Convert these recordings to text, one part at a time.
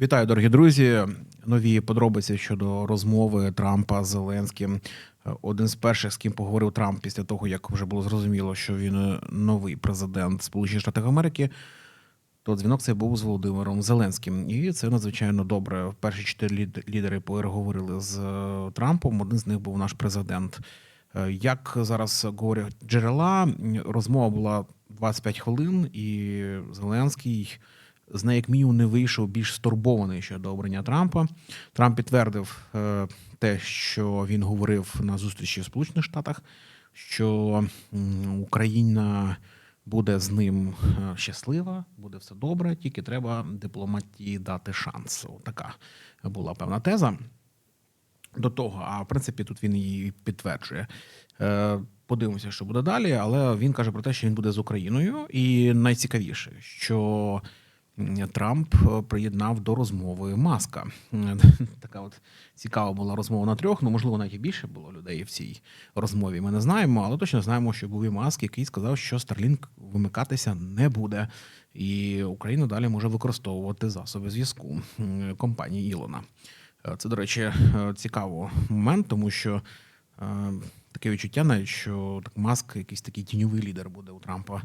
Вітаю, дорогі друзі. Нові подробиці щодо розмови Трампа з Зеленським. Один з перших, з ким поговорив Трамп після того, як вже було зрозуміло, що він новий президент Сполучених Штатів Америки. То дзвінок цей був з Володимиром Зеленським, і це надзвичайно добре. Перші чотири лідери переговорили з е, Трампом. Один з них був наш президент. Е, Як зараз говорять джерела, розмова була 25 хвилин, і Зеленський з неї як мінімум не вийшов більш стурбований щодо обрання Трампа. Трамп підтвердив е, те, що він говорив на зустрічі в Сполучених Штатах, що Україна буде з ним е, щаслива, буде все добре, тільки треба дипломатії дати шанс. Така була певна теза до того. А в принципі, тут він її підтверджує. Е, Подивимося, що буде далі. Але він каже про те, що він буде з Україною. І найцікавіше, що Трамп е, приєднав до розмови Маска. Е, Така от цікава була розмова на трьох. Ну можливо, навіть і більше було людей в цій розмові. Ми не знаємо, але точно знаємо, що був і Маск, який сказав, що Starlink вимикатися не буде, і Україна далі може використовувати засоби зв'язку компанії Ілона. Е, Це, до речі, цікавий момент, тому що таке відчуття, навіть що так Маск, якийсь такий тіньовий лідер буде у Трампа.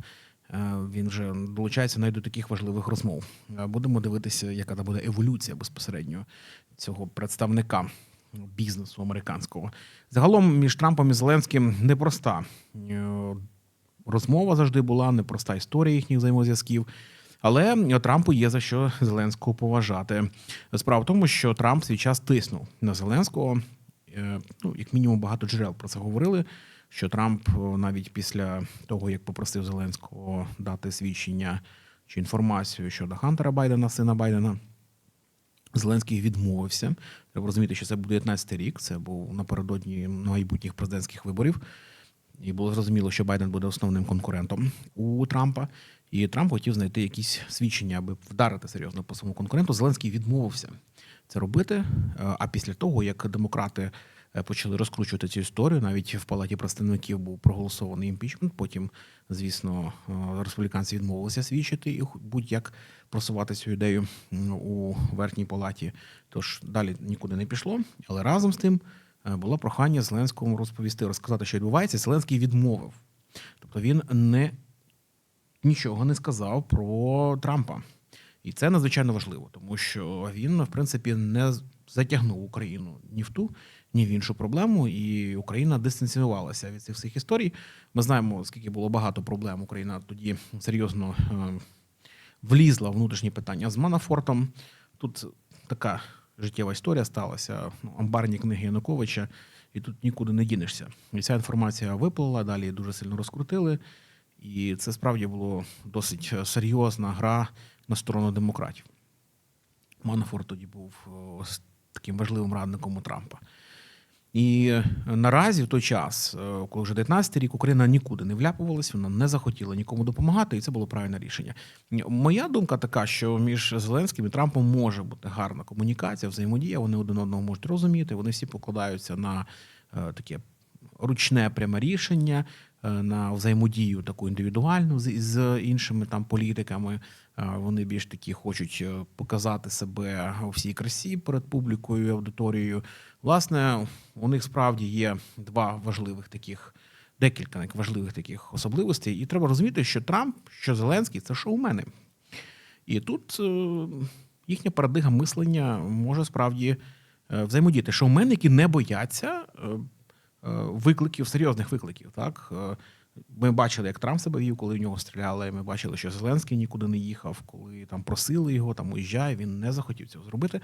Е, Він вже долучається навіть до таких важливих розмов. Е, Будемо дивитися, яка там буде еволюція безпосередньо цього представника бізнесу американського. Загалом між Трампом і Зеленським непроста е, розмова завжди була, непроста історія їхніх взаємозв'язків. Але Трампу є за що Зеленського поважати. Справа в тому, що Трамп свій час тиснув на Зеленського. Ну, як мінімум, багато джерел про це говорили. Що Трамп е, навіть після того, як попросив Зеленського дати свідчення чи інформацію щодо Хантера Байдена, сина Байдена, Зеленський відмовився. Треба розуміти, що це був 19-й рік. Це був напередодні майбутніх президентських виборів. І було зрозуміло, що Байден буде основним конкурентом у Трампа. І Трамп хотів знайти якісь свідчення, аби вдарити серйозно по своєму конкуренту. Зеленський відмовився це робити. Е, А після того, як демократи почали розкручувати цю історію, навіть в палаті представників був проголосований імпічмент. Потім, звісно, е, республіканці відмовилися свідчити і будь-як просувати цю ідею у верхній палаті. Тож далі нікуди не пішло. Але разом з тим е, було прохання Зеленському розповісти, розказати, що відбувається. Зеленський відмовив. Тобто він не нічого не сказав про Трампа. І це надзвичайно важливо, тому що він, в принципі, не затягнув Україну ні в ту, ні в іншу проблему, і Україна дистанціювалася від цих всіх історій. Ми знаємо, скільки було багато проблем. Україна тоді серйозно е, влізла в внутрішні питання з Манафортом. Тут така життєва історія сталася. Ну, амбарні книги Януковича, і тут нікуди не дінешся. І ця інформація виплила, далі дуже сильно розкрутили. І це справді було досить серйозна гра на сторону демократів. Манафорт тоді був таким важливим радником у Трампа. І е, наразі, в той час, е, коли вже 19 рік, Україна нікуди не вляпувалась, вона не захотіла нікому допомагати, і це було правильне рішення. Моя думка така, що між Зеленським і Трампом може бути гарна комунікація, взаємодія. Вони один одного можуть розуміти. Вони всі покладаються на е, таке ручне пряме рішення, на взаємодію таку індивідуальну з, з іншими там політиками. Е, Вони більш такі хочуть е, показати себе у всій красі перед публікою і аудиторією. Власне, у них справді є два важливих таких. Декілька важливих таких особливостей, і треба розуміти, що Трамп, що Зеленський це шоумени. І тут е, їхня парадигма мислення може справді е, взаємодіяти. Шоумени, які не бояться е, е, викликів, серйозних викликів. Так? Е, Ми бачили, як Трамп себе вів, коли в нього стріляли. Ми бачили, що Зеленський нікуди не їхав, коли там просили його, там уїжджає, він не захотів цього зробити.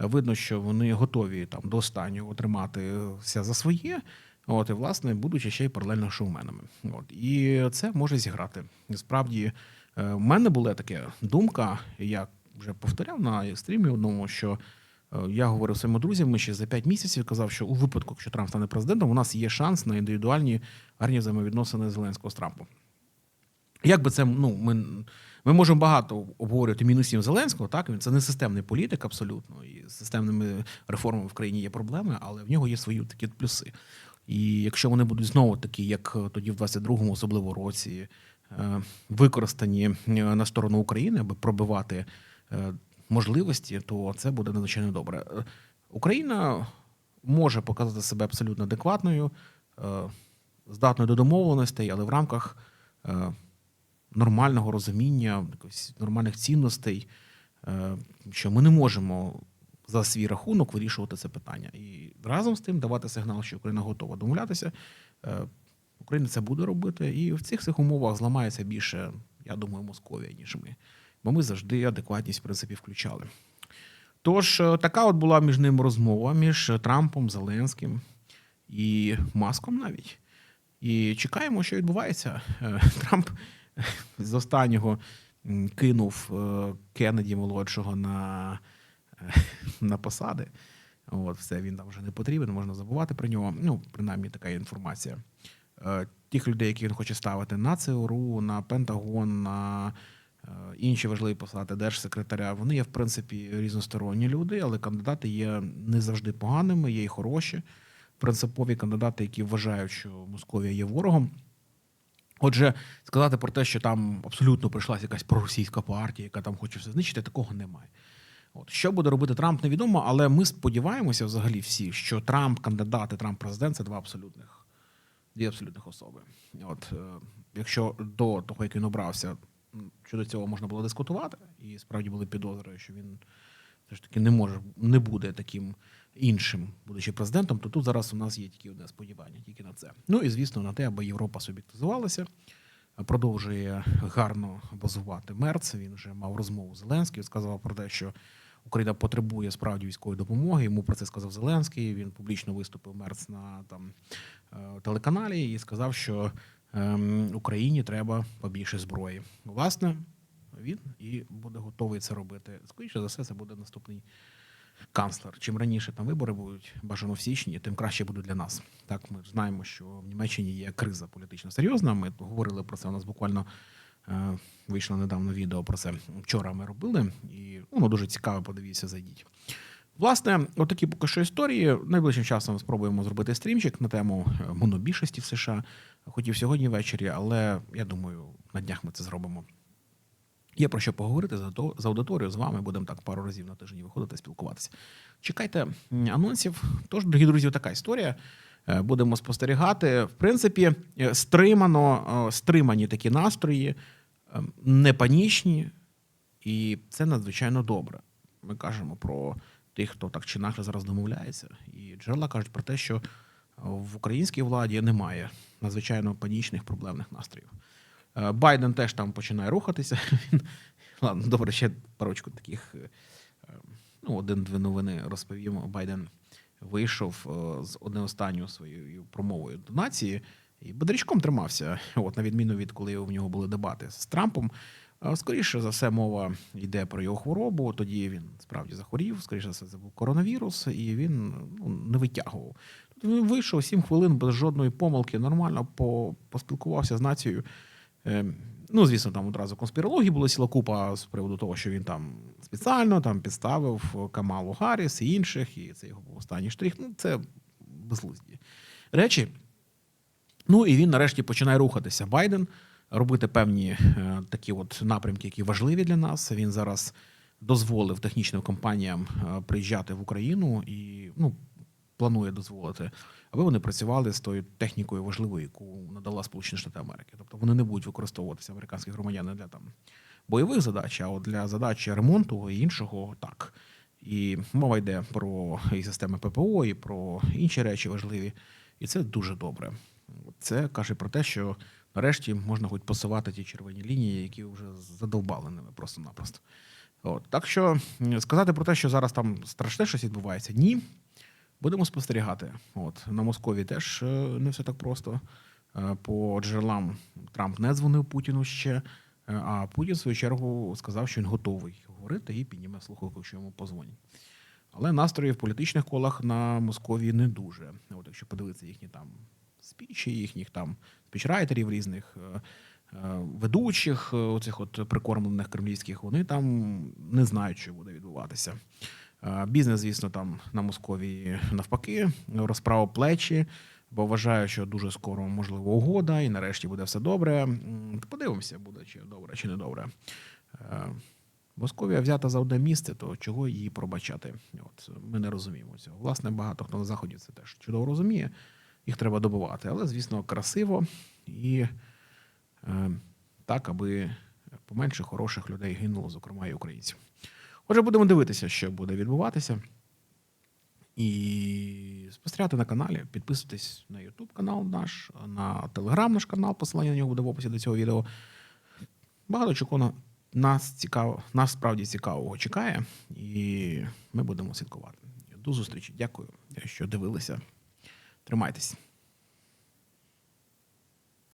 Е, Видно, що вони готові там до останнього триматися за своє. От, і, власне, будучи ще й паралельно шоуменами. От, і це може зіграти. Справді, е, в мене була така думка, я вже повторяв на стрімі одному, що е, я говорив своїми друзями ще за 5 місяців, казав, що у випадку, якщо Трамп стане президентом, у нас є шанс на індивідуальні гарні взаємовідносини Зеленського з Трампом. Як би це ну ми, ми можемо багато обговорювати мінусів Зеленського, так він це не системний політик, абсолютно. І з системними реформами в країні є проблеми, але в нього є свої такі плюси. І якщо вони будуть знову такі, як тоді в 22-му, особливо році, е, використані е, на сторону України, аби пробивати е, можливості, то це буде надзвичайно добре. Е, Україна може показати себе абсолютно адекватною, е, здатною до домовленостей, але в рамках е, нормального розуміння, нормальних цінностей, що ми не можемо за свій рахунок вирішувати це питання. І разом з тим давати сигнал, що Україна готова домовлятися. Україна це буде робити, і в цих цих умовах зламається більше, я думаю, Московія, ніж ми. Бо ми завжди адекватність, в принципі, включали. Тож, е, така от була між ними розмова між Трампом, Зеленським і Маском навіть. І чекаємо, що відбувається. Е, Трамп з останнього кинув е, Кеннеді молодшого на, е, на посади. От, все, він там вже не потрібен, можна забувати про нього. Ну, принаймні, така інформація. Е, Тих людей, які він хоче ставити на ЦРУ, на Пентагон, на е, інші важливі посади держсекретаря, вони є, в принципі, різносторонні люди, але кандидати є не завжди поганими, є і хороші. Принципові кандидати, які вважають, що Московія є ворогом. Отже, сказати про те, що там абсолютно прийшлася якась проросійська партія, яка там хоче все знищити, такого немає. От що буде робити Трамп, невідомо, але ми сподіваємося взагалі всі, що Трамп кандидат і Трамп президент це два абсолютних, дві абсолютних особи. От е, якщо до того, як він обрався, щодо цього можна було дискутувати, і справді були підозри, що він все ж таки не може, не буде таким іншим, будучи президентом, то тут зараз у нас є тільки одне сподівання, тільки на це. Ну і звісно, на те, аби Європа собі активізувалася, продовжує гарно базувати Мерц. Він вже мав розмову з Зеленським, сказав про те, що Україна потребує справді військової допомоги. Йому про це сказав Зеленський. Він публічно виступив Мерц на там е, телеканалі і сказав, що Україні треба побільше зброї. Власне, він і буде готовий це робити. Скоріше за все, це буде наступний канцлер. Чим раніше там вибори будуть бажано в січні, тим краще буде для нас. Так, ми знаємо, що в Німеччині є криза політично серйозна. Ми говорили про це. У нас буквально е, вийшло недавно відео про це. Вчора ми робили, і воно дуже цікаво. Подивіться, зайдіть. Власне, отакі поки що історії. Найближчим часом спробуємо зробити стрімчик на тему е, монобільшості в США. Хотів сьогодні ввечері, але я думаю, на днях ми це зробимо. Є про що поговорити за то- за аудиторію з вами. Будемо так пару разів на тиждень виходити, спілкуватися. Чекайте анонсів. Тож, дорогі друзі, така історія. Е, Будемо спостерігати. В принципі, е, стримано, стримані такі настрої, не панічні, і це надзвичайно добре. Ми кажемо про тих, хто так чи інакше зараз домовляється. І джерела кажуть про те, що в українській владі немає надзвичайно панічних проблемних настроїв. Е, Байден теж там починає рухатися. Він ладно, добре, ще парочку таких. е, Ну, один-дві новини розповім. Байден вийшов е, з одне останньою своєю промовою до нації і бодрячком тримався. От на відміну від коли в нього були дебати з Трампом. Скоріше за все, мова йде про його хворобу. Тоді він справді захворів. Скоріше за все, це був коронавірус, і він ну, не витягував. Тут він вийшов 7 хвилин без жодної помилки, нормально по, поспілкувався з нацією. Е, Ну, звісно, там одразу конспірології була ціла купа з приводу того, що він там спеціально там підставив Камалу Гарріс і інших, і це його був останній штрих. Ну, це безглузді речі. Ну і він нарешті починає рухатися. Байден робити певні е, такі от напрямки, які важливі для нас. Він зараз дозволив технічним компаніям е, приїжджати в Україну і ну, планує дозволити, аби вони працювали з тою технікою важливою, яку надала Сполучені Штати Америки. Тобто вони не будуть використовуватися американські громадяни для там бойових задач, а от для задач ремонту і іншого так. І мова йде про і системи ППО, і про інші речі важливі. І це дуже добре. Це каже про те, що нарешті можна хоч посувати ті червоні лінії, які вже задовбали ними просто-напросто. От. Так що сказати про те, що зараз там страшне щось відбувається, ні. Будемо спостерігати. От на Москові теж е, не все так просто. Е, По джерелам Трамп не дзвонив Путіну ще, е, а Путін, в свою чергу, сказав, що він готовий говорити і підніме слухавку, якщо йому позвонять. Але настрої в політичних колах на Московії не дуже. От якщо подивитися їхні там спічі, їхніх там спічрайтерів різних. е, е, Ведучих е, оцих от прикормлених кремлівських, вони там не знають, що буде відбуватися. Бізнес, звісно, там на Московії навпаки розправив плечі, бо вважаю, що дуже скоро можливо угода, і нарешті буде все добре. Подивимося, буде чи добре, чи не добре. Московія взята за одне місце, то чого її пробачати? От ми не розуміємо цього. Власне, багато хто на заході це теж чудово розуміє. Їх треба добувати, але звісно, красиво і е, так, аби поменше хороших людей гинуло, зокрема і українців. Отже, будемо дивитися, що буде відбуватися. І спостерігати на каналі, підписуйтесь на YouTube канал наш, на Telegram наш канал, посилання на нього буде в описі до цього відео. Багато чого нас цікаво, нас справді цікавого чекає, і ми будемо слідкувати. До зустрічі. Дякую, що дивилися. Тримайтесь.